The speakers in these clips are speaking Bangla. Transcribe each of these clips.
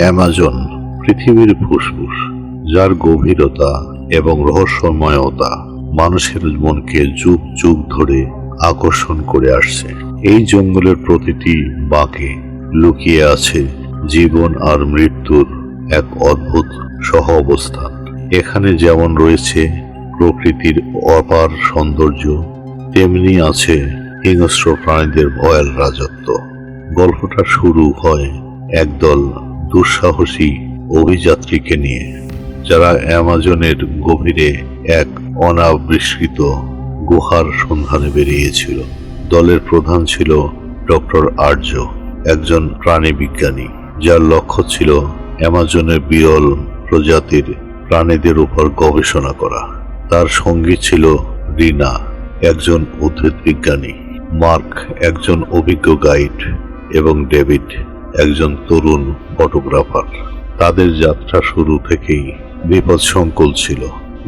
অ্যামাজন, পৃথিবীর ফুসফুস, যার গভীরতা এবং রহস্যময়তা মানুষের মনকে যুগ যুগ ধরে আকর্ষণ করে আসছে। এই জঙ্গলের প্রতিটি বাঁকে লুকিয়ে আছে জীবন আর মৃত্যুর এক অদ্ভুত সহ অবস্থান এখানে যেমন রয়েছে প্রকৃতির অপার সৌন্দর্য, তেমনি আছে হিংস্র প্রাণীদের ভয়াল রাজত্ব। গল্পটা শুরু হয় একদল দুঃসাহসী অভিযাত্রীকে নিয়ে, যারা অ্যামাজনের গভীরে এক অনাবৃষ্কৃত গুহার সন্ধানে বেরিয়েছিল। দলের প্রধান ছিল ডক্টর আর্য, একজন প্রাণী বিজ্ঞানী, যার লক্ষ্য ছিল অ্যামাজনের বিরল প্রজাতির প্রাণীদের উপর গবেষণা করা। তার সঙ্গী ছিল রিনা, একজন উদ্ভিদ বিজ্ঞানী, মার্ক, একজন অভিজ্ঞ গাইড এবং ডেভিড একজন তরুণ ফটোগ্রাফার। তাদের যাত্রা শুরু থেকেই বিপদসংকুল ছিল।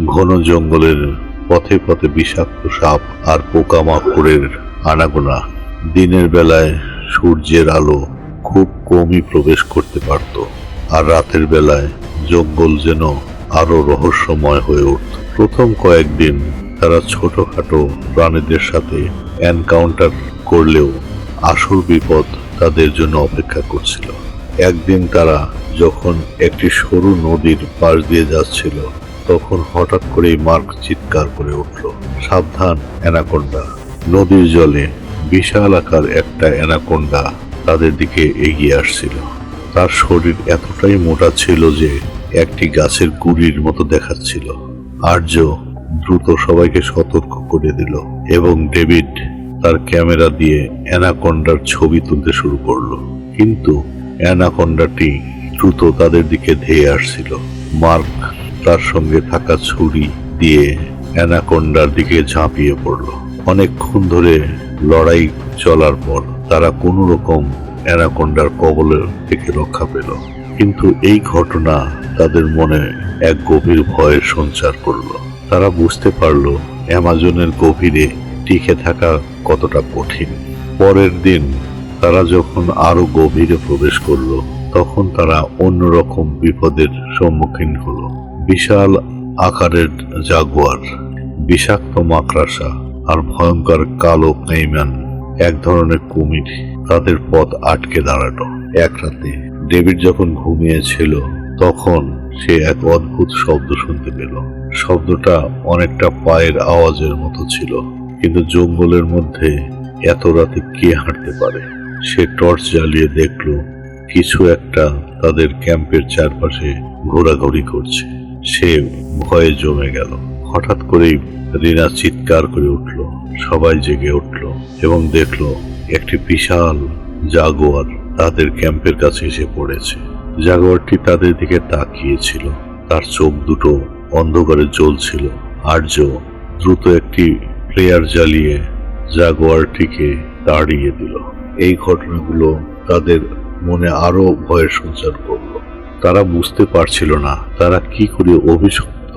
ঘন জঙ্গলের পথে পথে বিষাক্ত সাপ আর পোকামাকড়ের আনাগোনা দিনের বেলায় সূর্যের আলো খুব কমই প্রবেশ করতে পারত, আর রাতের বেলায় জঙ্গল যেন আরও রহস্যময় হয়ে উঠত। প্রথম কয়েকদিন তারা ছোটখাটো প্রাণীদের সাথে এনকাউন্টার করলেও আসল বিপদ তাদের জন্য অপেক্ষা করছিল। একদিন তারা যখন একটি সরু নদীর পাশ দিয়ে যাচ্ছিল, তখন হঠাৎ করেই মার্ক চিৎকার করে উঠল, সাবধান, অ্যানাকোন্ডা। নদীর জলে বিশাল আকার একটা অ্যানাকোন্ডা তাদের দিকে এগিয়ে আসছিল। তার শরীর এতটাই মোটা ছিল যে একটি গাছের গুড়ির মতো দেখাচ্ছিল। আর্য দ্রুত সবাইকে সতর্ক করে দিল এবং ডেভিড তার ক্যামেরা দিয়ে অ্যানাকন্ডার ছবি তুলতে শুরু করল। কিন্তু অ্যানাকন্ডাটি দ্রুত তাদের দিকে ধেয়ে আসছিল। মার্ক তার সঙ্গে থাকা ছুরি দিয়ে অ্যানাকন্ডার দিকে ঝাঁপিয়ে পড়ল। অনেকক্ষণ ধরে লড়াই চলার পর তারা কোনো রকম অ্যানাকন্ডার কবলে থেকে রক্ষা পেল। কিন্তু এই ঘটনা তাদের মনে এক গভীর ভয়ের সঞ্চার করল। তারা বুঝতে পারল অ্যামাজনের গভীরে টিকে থাকা কতটা কঠিন। পরের দিন তারা যখন আরও গভীরে প্রবেশ করল, তখন তারা অন্যরকম বিপদের সম্মুখীন হলো। বিশাল আকারের জাগুয়ার, বিষাক্ত মাকড়াসা আর ভয়ঙ্কর কালো কেইম্যান এক ধরনের কুমির তাদের পথ আটকে দাঁড়াল। এক রাতে ডেভিড যখন ঘুমিয়েছিল, তখন সে এক অদ্ভুত শব্দ শুনতে পেল। শব্দটা অনেকটা পায়ের আওয়াজের মতো ছিল। কিন্তু জঙ্গলের মধ্যে এত রাতে কে হাঁটতে পারে? সে টর্চ জ্বালিয়ে দেখল কিছু একটা তাদের ক্যাম্পের চারপাশে ঘোরাঘুরি করছে। সে ভয়ে জমে গেল। হঠাৎ করেই রিনা চিৎকার করে উঠল। সবাই জেগে উঠল এবং দেখল একটি বিশাল জাগোয়ার তাদের ক্যাম্পের কাছে এসে পড়েছে। জাগোয়ারটি তাদের দিকে তাকিয়েছিল। তার চোখ দুটো অন্ধকারে জ্বলছিল। আর্য দ্রুত একটি প্লেয়ার জ্বালিয়ে জাগুয়ারটিকে তাড়িয়ে দিল। এই ঘটনাগুলো তাদের মনে আরও ভয়ের সঞ্চার করল। তারা বুঝতে পারছিল না তারা কি করে অভিশপ্ত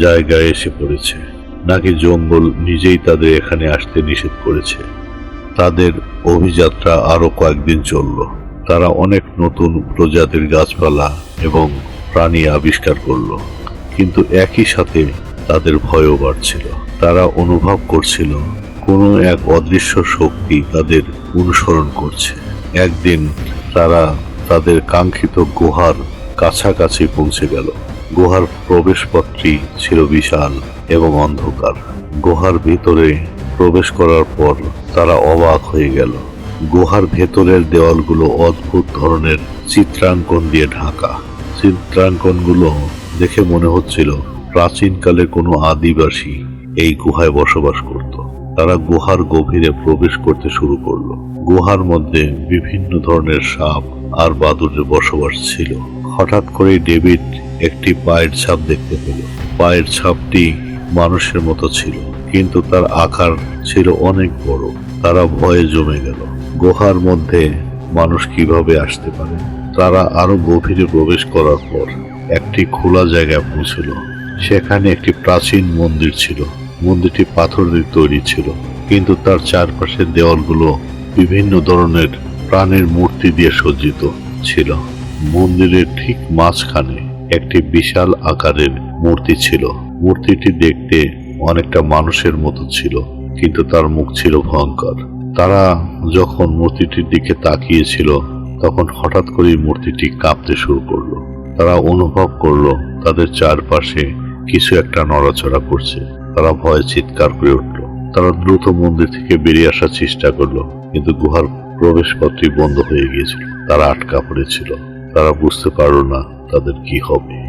জায়গায় এসে পড়েছে। নাকি জঙ্গল নিজেই তাদের এখানে আসতে নিষেধ করেছে। তাদের অভিযাত্রা আরও কয়েকদিন চলল। তারা অনেক নতুন প্রজাতির গাছপালা এবং প্রাণী আবিষ্কার করল। কিন্তু একই সাথে তাদের ভয়ও বাড়ছিল। তারা অনুভব করছিল কোনো এক অদৃশ্য শক্তি তাদের অনুসরণ করছে। একদিন তারা তাদের কাঙ্ক্ষিত গুহার কাছাকাছি পৌঁছে গেল। গুহার প্রবেশপথটি ছিল বিশাল এবং অন্ধকার। গুহার ভিতরে প্রবেশ করার পর তারা অবাক হয়ে গেল। গুহার ভেতরের দেওয়ালগুলো অদ্ভুত ধরনের চিত্রাঙ্কন দিয়ে ঢাকা। চিত্রাঙ্কনগুলো দেখে মনে হচ্ছিল প্রাচীনকালে কোনো আদিবাসী এই গুহায় বসবাস করত। তারা গুহার গভীরে প্রবেশ করতে শুরু করল। গুহার মধ্যে বিভিন্ন ধরনের সাপ আর বাদুরের বসবাস ছিল। হঠাৎ করে ডেভিড একটি পায়ের ছাপ দেখতে পেল। পায়ের ছাপটি মানুষের মতো ছিল, কিন্তু তার আকার ছিল অনেক বড়। তারা ভয়ে জমে গেল। গুহার মধ্যে মানুষ কীভাবে আসতে পারে? তারা আরও গভীরে প্রবেশ করার পর একটি খোলা জায়গায় পৌঁছল। সেখানে একটি প্রাচীন মন্দির ছিল। মন্দিরটি পাথর দিয়ে তৈরি ছিল, কিন্তু তার চারপাশের দেওয়ালগুলো বিভিন্ন ধরনের প্রাণীর মূর্তি দিয়ে সজ্জিত ছিল। মন্দিরের ঠিক মাঝখানে একটি বিশাল আকারের মূর্তি ছিল। মূর্তিটি দেখতে অনেকটা মানুষের মতো ছিল, কিন্তু তার মুখ ছিল ভয়ঙ্কর। তারা যখন মূর্তিটির দিকে তাকিয়েছিল, তখন হঠাৎ করেই মূর্তিটি কাঁপতে শুরু করল। তারা অনুভব করল তাদের চারপাশে কিছু একটা নড়াচড়া করছে। তারা ভয়ে চিৎকার করে উঠল। তারা দ্রুত মন্দির থেকে বেরিয়ে আসার চেষ্টা করল, কিন্তু গুহার প্রবেশপথটি বন্ধ হয়ে গিয়েছিল। তারা আটকা পড়েছিল। তারা বুঝতে পারল না তাদের কি হবে।